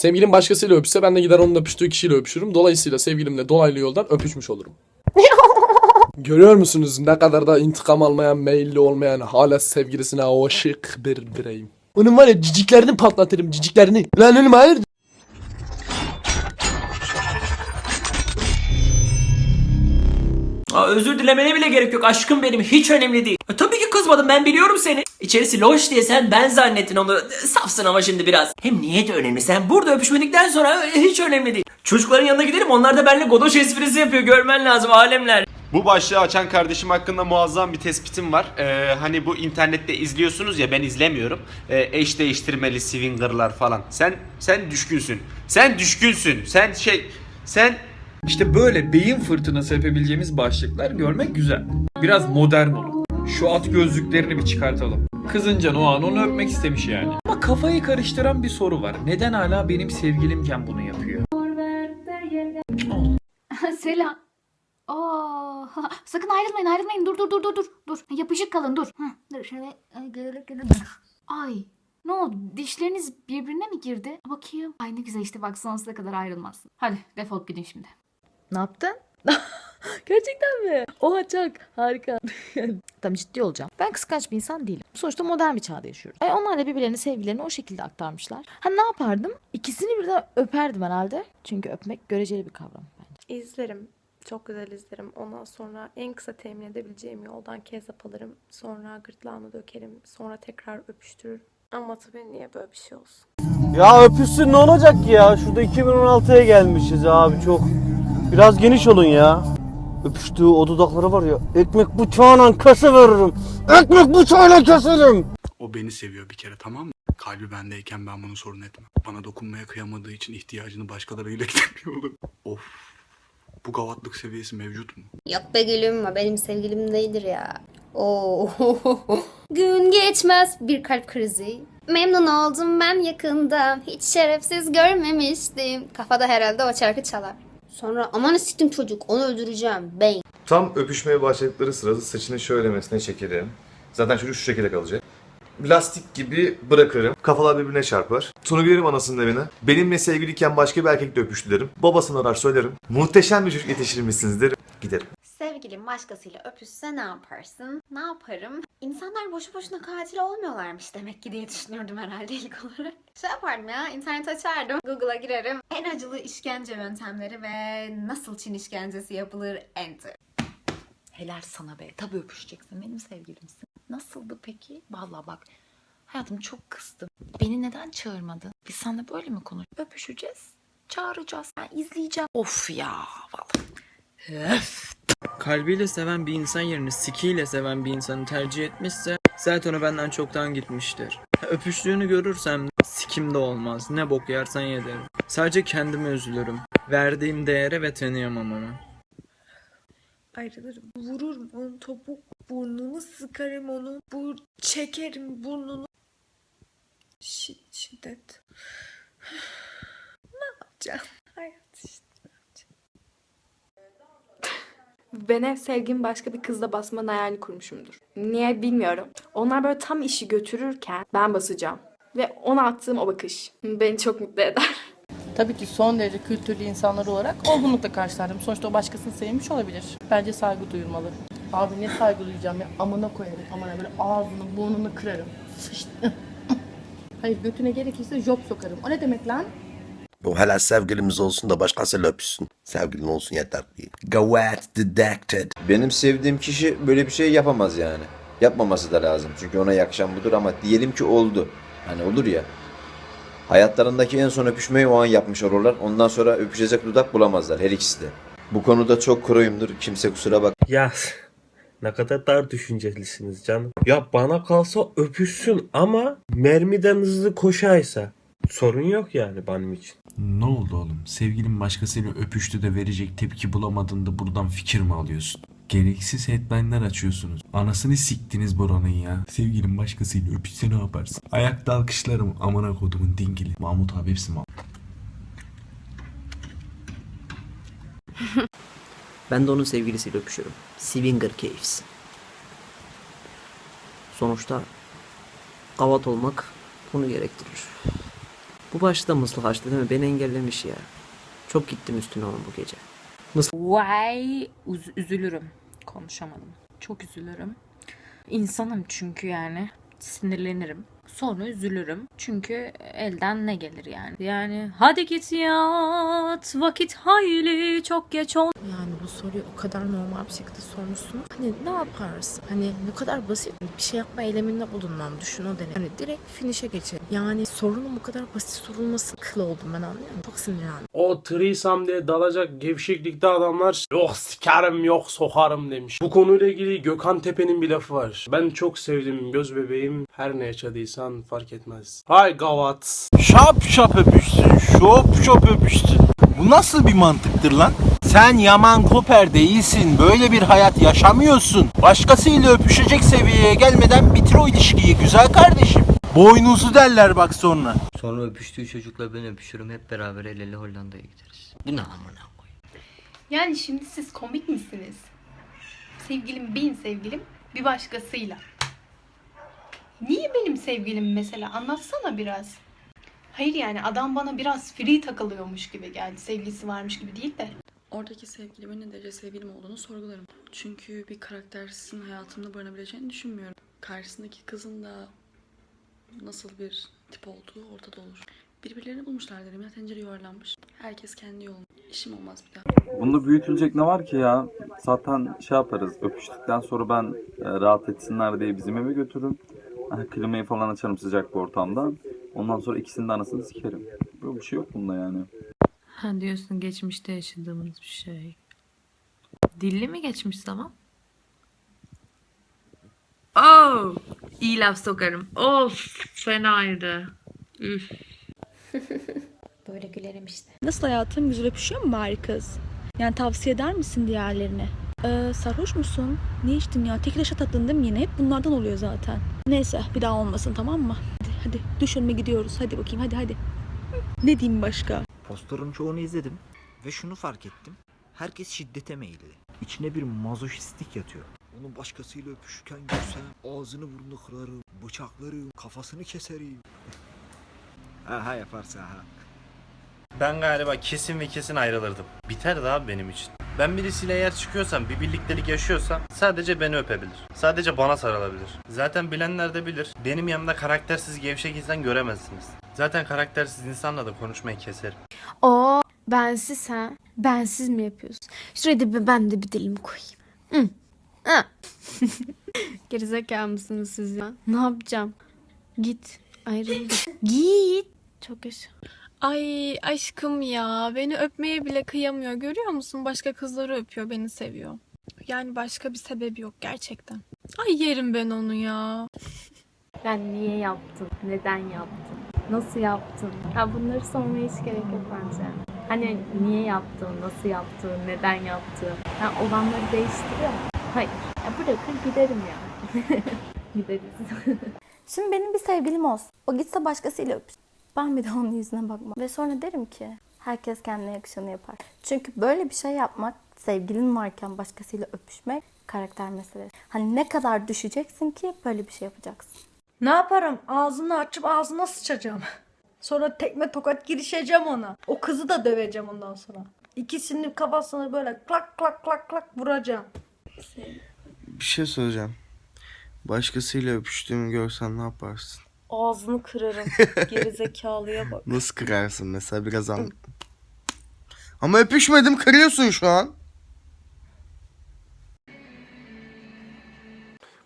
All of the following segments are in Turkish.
Sevgilim başkasıyla öpüşse ben de gider onun öpüştüğü kişiyle öpüşürüm. Dolayısıyla sevgilimle dolaylı yoldan öpüşmüş olurum. Görüyor musunuz ne kadar da intikam almayan, meyilli olmayan, hala sevgilisine aşık bir bireyim. Onun var ya ciciklerini patlatırım ciciklerini. Lan oğlum hayır. Aa, özür dilemene bile gerek yok aşkım benim hiç önemli değil. E, tabii ki kızmadım ben biliyorum seni. İçerisi loş diye sen ben zannettin onu. Safsın ama şimdi biraz. Hem niyet önemli sen burada öpüşmedikten sonra hiç önemli değil. Çocukların yanına gidelim onlar da benimle godoş esprisi yapıyor görmen lazım alemler. Bu başlığı açan kardeşim hakkında muazzam bir tespitim var. Ee, hani bu internette izliyorsunuz ya ben izlemiyorum. Ee, eş değiştirmeli swingerlar falan. Sen sen düşkünsün. Sen düşkünsün. Sen şey sen İşte böyle beyin fırtınası yapabileceğimiz başlıklar görmek güzel. Biraz modern olun. Şu at gözlüklerini bir çıkartalım. Kızıncan o an onu öpmek istemiş yani. Ama kafayı karıştıran bir soru var. Neden hala benim sevgilimken bunu yapıyor? Selam. Aa, sakın ayrılmayın ayrılmayın dur dur dur dur dur dur yapışık kalın dur. Heh, dur şöyle. Ay ne oldu dişleriniz birbirine mi girdi? Bakayım. Ay ne güzel işte bak sonsuza kadar ayrılmazsın. Hadi defolup gidin şimdi. Ne yaptın? Gerçekten mi? Oha çok harika. Tamam ciddi olacağım. Ben kıskanç bir insan değilim. Sonuçta modern bir çağda yaşıyoruz. E, onlar da birbirlerine sevgilerini o şekilde aktarmışlar. Ha ne yapardım? İkisini birden öperdim herhalde. Çünkü öpmek göreceli bir kavram bence. İzlerim. Çok güzel izlerim. Ondan sonra en kısa temin edebileceğim yoldan kezzap alırım. Sonra gırtlağımı dökerim. Sonra tekrar öpüştürürüm. Ama tabii niye böyle bir şey olsun? Ya öpüşsün ne olacak ya? Şurada 2016'ya gelmişiz abi çok. Biraz geniş olun ya. Öpüştüğü o dudakları var ya. Ekmek bıçağıyla kese veririm. Ekmek bıçağıyla keserim. O beni seviyor bir kere tamam mı? Kalbi bendeyken ben bunu sorun etmem. Bana dokunmaya kıyamadığı için ihtiyacını başkalarıyla gidemiyor olur. Of. Bu gavatlık seviyesi mevcut mu? Yok be gülüm benim sevgilim değildir ya. Oo. Gün geçmez bir kalp krizi. Memnun oldum ben yakında. Hiç şerefsiz görmemiştim. Kafada herhalde o şarkı çalar. Sonra aman siktim çocuk onu öldüreceğim. Bang. Tam öpüşmeye başladıkları sırada saçını şöylemesine çekerim. Zaten çocuk şu şekilde kalacak. Lastik gibi bırakırım. Kafalar birbirine çarpar. Sonra giderim anasının evine. Benimle sevgiliyken başka bir erkekle öpüştü derim. Babasını arar söylerim. Muhteşem bir çocuk yetiştirmişsiniz derim. Giderim. Sevgilim başkasıyla öpüşse ne yaparsın? Ne yaparım? İnsanlar boşu boşuna katil olmuyorlarmış demek ki diye düşünürdüm herhalde ilk olarak. Şey yapardım ya, internet açardım, Google'a girerim. En acılı işkence yöntemleri ve nasıl Çin işkencesi yapılır enter. Helal sana be. Tabii öpüşeceksin. Benim sevgilimsin. Nasıldı peki? Vallahi bak. Hayatım çok kızdım. Beni neden çağırmadın? Biz seninle böyle mi konuş? Öpüşeceğiz. Çağıracağız. Ben izleyeceğim. Of ya. Vallahi. Öf. Kalbiyle seven bir insan yerine sikiyle seven bir insanı tercih etmişse zaten o benden çoktan gitmiştir. Öpüştüğünü görürsem sikim de olmaz. Ne bok yersen ye derim. Sadece kendime üzülürüm. Verdiğim değere ve tanıyamam onu. Ayrılırım. Vururum onun topuk burnunu sıkarım onu. Bu çekerim burnunu. Şi- şiddet. ne yapacağım? Hayat işte. Ben hep sevgimi başka bir kızla basmanın hayalini kurmuşumdur. Niye bilmiyorum. Onlar böyle tam işi götürürken ben basacağım. Ve ona attığım o bakış beni çok mutlu eder. Tabii ki son derece kültürlü insanlar olarak olgunlukla karşılardım. Sonuçta o başkasını sevmiş olabilir. Bence saygı duyulmalı. Abi ne saygı duyacağım ya? Amına koyarım. Amına böyle ağzını burnunu kırarım. Sıçtı. Hayır götüne gerekirse job sokarım. O ne demek lan? O helal sevgilimiz olsun da başkasıyla öpüşsün. Sevgilin olsun yeter değil. Gavat deducted. Benim sevdiğim kişi böyle bir şey yapamaz yani. Yapmaması da lazım. Çünkü ona yakışan budur ama diyelim ki oldu. Hani olur ya. Hayatlarındaki en son öpüşmeyi o an yapmış olurlar. Ondan sonra öpüşecek dudak bulamazlar her ikisi de. Bu konuda çok kuruyumdur. Kimse kusura bak. Ya ne kadar dar düşüncelisiniz canım. Ya bana kalsa öpüşsün ama mermiden hızlı koşaysa sorun yok yani benim için. Ne oldu oğlum? Sevgilin başkasıyla öpüştü de verecek tepki bulamadığında buradan fikir mi alıyorsun? Gereksiz headline'lar açıyorsunuz. Anasını siktiniz buranın ya. Sevgilin başkasıyla öpüşse ne yaparsın? Ayakta alkışlarım amına kodumun dingili. Mahmut abi hepsi Mahmut. Ben de onun sevgilisiyle öpüşürüm. Swinger keyifsin. Sonuçta kavat olmak bunu gerektirir. Bu başta mıslık açtı değil mi? Beni engellemiş ya. Çok gittim üstüne onun bu gece. Vay üz- üzülürüm. Konuşamadım. Çok üzülürüm. İnsanım çünkü yani. Sinirlenirim. Sonra üzülürüm. Çünkü elden ne gelir yani. Yani hadi git yat vakit hayli çok geç ol. Yani bu soruyu o kadar normal bir şekilde sormuşsun. Hani ne yaparsın? Hani ne kadar basit bir şey yapma eyleminde bulunmam. Düşün o dene. Hani direkt finish'e geçelim. Yani sorunun bu kadar basit sorulması kıl oldum ben anlıyor musun? Çok sinirlendim. O threesome diye dalacak gevşeklikte adamlar yok sikerim yok sokarım demiş. Bu konuyla ilgili Gökhan Tepe'nin bir lafı var. Ben çok sevdim göz bebeğim her ne yaşadıysan fark etmez. Hay gavat. Şap şap öpüştün, şop şop öpüştün. Bu nasıl bir mantıktır lan? Sen Yaman Koper değilsin. Böyle bir hayat yaşamıyorsun. Başkasıyla öpüşecek seviyeye gelmeden bitir o ilişkiyi güzel kardeşim. Boynuzu derler bak sonra. Sonra öpüştüğü çocukla ben öpüşürüm. Hep beraber el ele Hollanda'ya gideriz. Bu ne amına koyayım? Yani şimdi siz komik misiniz? Sevgilim benim sevgilim bir başkasıyla. Niye benim sevgilim mesela? Anlatsana biraz. Hayır yani adam bana biraz free takılıyormuş gibi geldi. Sevgilisi varmış gibi değil de. Oradaki sevgilimin ne derece sevgilim olduğunu sorgularım. Çünkü bir karaktersizin hayatımda barınabileceğini düşünmüyorum. Karşısındaki kızın da nasıl bir tip olduğu ortada olur. Birbirlerini bulmuşlar derim ya tencere yuvarlanmış. Herkes kendi yolunda. İşim olmaz bir daha. Bunda büyütülecek ne var ki ya? Zaten şey yaparız. Öpüştükten sonra ben e, rahat etsinler diye bizim eve götürürüm. Klimayı falan açarım sıcak bir ortamda. Ondan sonra ikisinin de anasını sikerim. Böyle bir şey yok bunda yani. Ha diyorsun geçmişte yaşadığımız bir şey. Dilli mi geçmiş zaman? Oh, iyi laf sokarım. Of, fenaydı. Üf. Böyle gülerim işte. Nasıl hayatım? Güzel öpüşüyor mu bari kız? Yani tavsiye eder misin diğerlerine? Ee, sarhoş musun? Ne içtin ya? Tekile şat attın değil mi yine? Hep bunlardan oluyor zaten. Neyse bir daha olmasın tamam mı? Hadi, hadi düş önüme gidiyoruz. Hadi bakayım hadi hadi. Ne diyeyim başka? Postların çoğunu izledim. Ve şunu fark ettim. Herkes şiddete meyilli. İçine bir mazoşistlik yatıyor. Onu başkasıyla öpüşürken görsem ağzını burnunu kırarım, bıçaklarım, kafasını keserim. Aha yaparsa ha. Ben galiba kesin ve kesin ayrılırdım. Biterdi abi benim için. Ben birisiyle eğer çıkıyorsam, bir birliktelik yaşıyorsam sadece beni öpebilir. Sadece bana sarılabilir. Zaten bilenler de bilir. Benim yanımda karaktersiz gevşek insan göremezsiniz. Zaten karaktersiz insanla da konuşmayı keserim. O bensiz ha? Bensiz mi yapıyorsun? Şuraya da ben de bir dilim koyayım. Hı. Gerizekalı mısınız siz ya? Ne yapacağım? Git. Ayrıldık. Git. Çok yaşa. Ay aşkım ya beni öpmeye bile kıyamıyor görüyor musun? Başka kızları öpüyor beni seviyor. Yani başka bir sebebi yok gerçekten. Ay yerim ben onu ya. Ben niye yaptım? Neden yaptım? Nasıl yaptım? Ya bunları sormaya hiç gerek yok bence. Hani niye yaptım, nasıl yaptım, neden yaptım? Ha, olanları değiştiriyor? Hayır. Ya bırakır giderim yani. Gideriz. Şimdi benim bir sevgilim olsun. O gitse başkasıyla öpüş. Ben bir de onun yüzüne bakmam. Ve sonra derim ki herkes kendine yakışanı yapar. Çünkü böyle bir şey yapmak, sevgilin varken başkasıyla öpüşmek karakter meselesi. Hani ne kadar düşeceksin ki böyle bir şey yapacaksın. Ne yaparım? Ağzını açıp ağzına sıçacağım. Sonra tekme tokat girişeceğim ona. O kızı da döveceğim ondan sonra. İkisinin kafasını böyle klak klak klak klak vuracağım. Bir şey söyleyeceğim. Başkasıyla öpüştüğümü görsen ne yaparsın? Ağzını kırarım. Gerizekalıya bak. Nasıl kırarsın mesela biraz an. Ama öpüşmedim kırıyorsun şu an.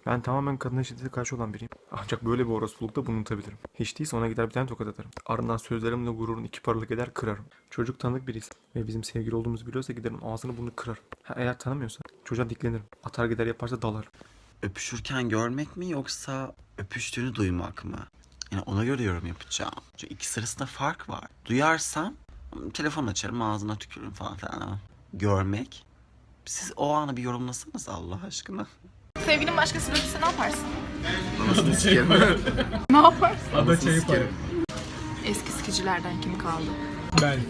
Ben tamamen kadına şiddete karşı olan biriyim. Ancak böyle bir orospulukta bunu unutabilirim. Hiç değilse ona gider bir tane tokat atarım. Ardından sözlerimle gururun iki paralık eder kırarım. Çocuk tanıdık birisi ve bizim sevgili olduğumuzu biliyorsa giderim ağzını bunu kırarım. Ha, eğer tanımıyorsa çocuğa diklenirim. Atar gider yaparsa dalarım. Öpüşürken görmek mi yoksa öpüştüğünü duymak mı? Yani ona göre yorum yapacağım. Çünkü ikisi arasında fark var. Duyarsam telefon açarım ağzına tükürürüm falan filan ama görmek siz o anı bir yorumlasanız Allah aşkına. Sevgilin başkasıyla öpüşse ne yaparsın? Anasını sikerim. Ne yaparsın? Anasını sikerim. Eski sikicilerden kim kaldı? Ben.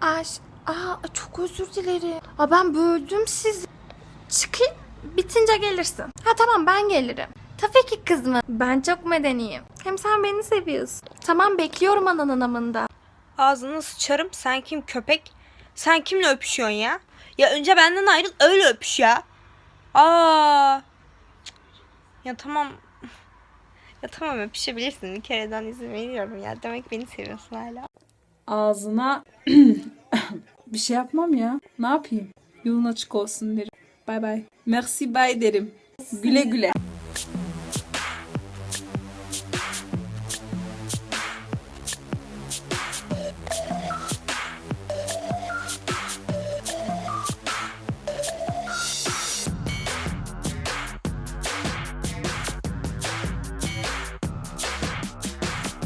Aş, aa çok özür dilerim. Aa ben böldüm sizi. Çıkayım, bitince gelirsin. Ha tamam ben gelirim. Tabii ki kızma. Ben çok medeniyim. Hem sen beni seviyorsun. Tamam bekliyorum ananın amında. Ağzını sıçarım. Sen kim köpek? Sen kimle öpüşüyorsun ya? Ya önce benden ayrıl öyle öpüş ya. Aa. Ya tamam. Ya tamam öpüşebilirsin. Bir kereden izin veriyorum ya. Demek beni seviyorsun hala. Ağzına bir şey yapmam ya. Ne yapayım? Yolun açık olsun derim. Bay bay. Merci bye derim. Güle güle.